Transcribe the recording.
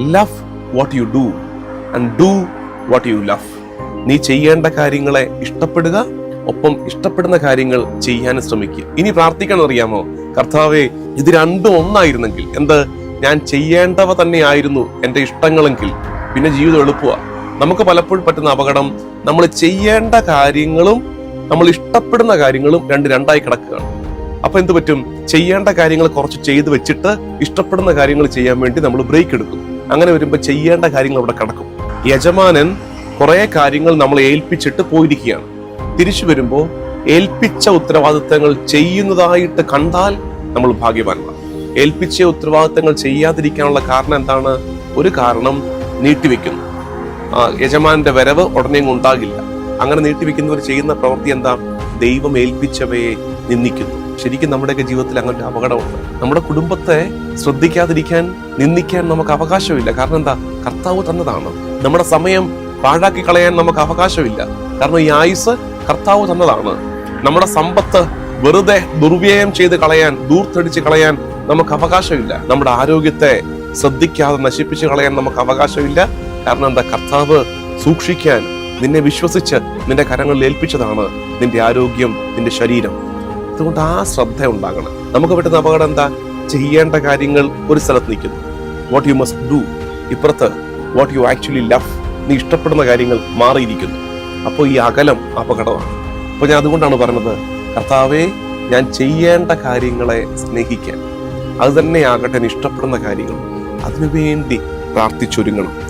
Love what you do and do what you love നീ ചെയ്യേണ്ട കാര്യങ്ങളെ ഇഷ്ടപ്പെടുക ഒപ്പം ഇഷ്ടപ്പെടുന്ന കാര്യങ്ങൾ ചെയ്യാൻ ശ്രമിക്കുക. ഇനി പ്രാർത്ഥിക്കാൻ അറിയാമോ? കർത്താവെ ഇത് രണ്ടും ഒന്നായിരുന്നെങ്കിൽ എന്ത്? ഞാൻ ചെയ്യേണ്ടവ തന്നെയായിരുന്നു എന്റെ ഇഷ്ടങ്ങളെങ്കിൽ. പിന്നെ ജീവിതം എളുപ്പമാണ് നമുക്ക് പലപ്പോഴും പറ്റുന്ന അപകടം നമ്മൾ ചെയ്യേണ്ട കാര്യങ്ങളും നമ്മൾ ഇഷ്ടപ്പെടുന്ന കാര്യങ്ങളും രണ്ട് രണ്ടായി കിടക്കുകയാണ്. അപ്പൊ എന്ത് പറ്റും? ചെയ്യേണ്ട കാര്യങ്ങൾ കുറച്ച് ചെയ്തു വെച്ചിട്ട് ഇഷ്ടപ്പെടുന്ന കാര്യങ്ങൾ ചെയ്യാൻ വേണ്ടി നമ്മൾ ബ്രേക്ക് എടുക്കും. അങ്ങനെ വരുമ്പോൾ ചെയ്യേണ്ട കാര്യങ്ങൾ അവിടെ കിടക്കും. യജമാനൻ കുറേ കാര്യങ്ങൾ നമ്മളെ ഏൽപ്പിച്ചിട്ട് പോയിരിക്കുകയാണ്. തിരിച്ചു വരുമ്പോൾ ഏൽപ്പിച്ച ഉത്തരവാദിത്തങ്ങൾ ചെയ്യുന്നതായിട്ട് കണ്ടാൽ നമ്മൾ ഭാഗ്യവാനാണ് ഏൽപ്പിച്ച ഉത്തരവാദിത്തങ്ങൾ ചെയ്യാതിരിക്കാനുള്ള കാരണം എന്താണ്? ഒരു കാരണം നീട്ടിവെക്കുന്നു. യജമാനന്റെ വരവ് ഉടനെ ഉണ്ടാകില്ല. അങ്ങനെ നീട്ടിവെക്കുന്നവർ ചെയ്യുന്ന പ്രവൃത്തി എന്താ? ദൈവം ഏൽപ്പിച്ചവയെ നിന്ദിക്കുന്നു. ശരിക്കും നമ്മുടെയൊക്കെ ജീവിതത്തിൽ അങ്ങനെ ഒരു അപകടമുണ്ട്. നമ്മുടെ കുടുംബത്തെ ശ്രദ്ധിക്കാതിരിക്കാൻ നിന്ദിക്കാൻ നമുക്ക് അവകാശമില്ല. കാരണം എന്താ? കർത്താവ് തന്നതാണ്. നമ്മുടെ സമയം പാഴാക്കി കളയാൻ നമുക്ക് അവകാശമില്ല. കാരണം ഈ ആയുസ് കർത്താവ് തന്നതാണ്. നമ്മുടെ സമ്പത്ത് വെറുതെ ദുർവ്യയം ചെയ്ത് കളയാൻ ദൂർത്തടിച്ച് കളയാൻ നമുക്ക് അവകാശമില്ല. നമ്മുടെ ആരോഗ്യത്തെ ശ്രദ്ധിക്കാതെ നശിപ്പിച്ച് കളയാൻ നമുക്ക് അവകാശമില്ല. കാരണം എന്താ? കർത്താവ് സൂക്ഷിക്കാൻ നിന്നെ വിശ്വസിച്ച് നിന്റെ കരങ്ങളിൽ ഏൽപ്പിച്ചതാണ് നിന്റെ ആരോഗ്യം നിന്റെ ശരീരം. അതുകൊണ്ട് ആ ശ്രദ്ധ ഉണ്ടാകണം നമുക്ക് പറ്റുന്ന അപകടം എന്താ? ചെയ്യേണ്ട കാര്യങ്ങൾ ഒരു സ്ഥലത്ത് നിൽക്കുന്നു. വാട്ട് യു മസ്റ്റ് ഡു ഇപ്പുറത്ത് വാട്ട് യു ആക്ച്വലി ലവ് നീ ഇഷ്ടപ്പെടുന്ന കാര്യങ്ങൾ മാറിയിരിക്കുന്നു. അപ്പോൾ ഈ അകലം അപകടമാണ്. അപ്പോൾ ഞാൻ അതുകൊണ്ടാണ് പറഞ്ഞത് കർത്താവെ ഞാൻ ചെയ്യേണ്ട കാര്യങ്ങളെ സ്നേഹിക്കാൻ. അത് തന്നെയാകട്ടെ ഇഷ്ടപ്പെടുന്ന കാര്യങ്ങൾ. അതിനുവേണ്ടി പ്രാർത്ഥിച്ചൊരുങ്ങണം.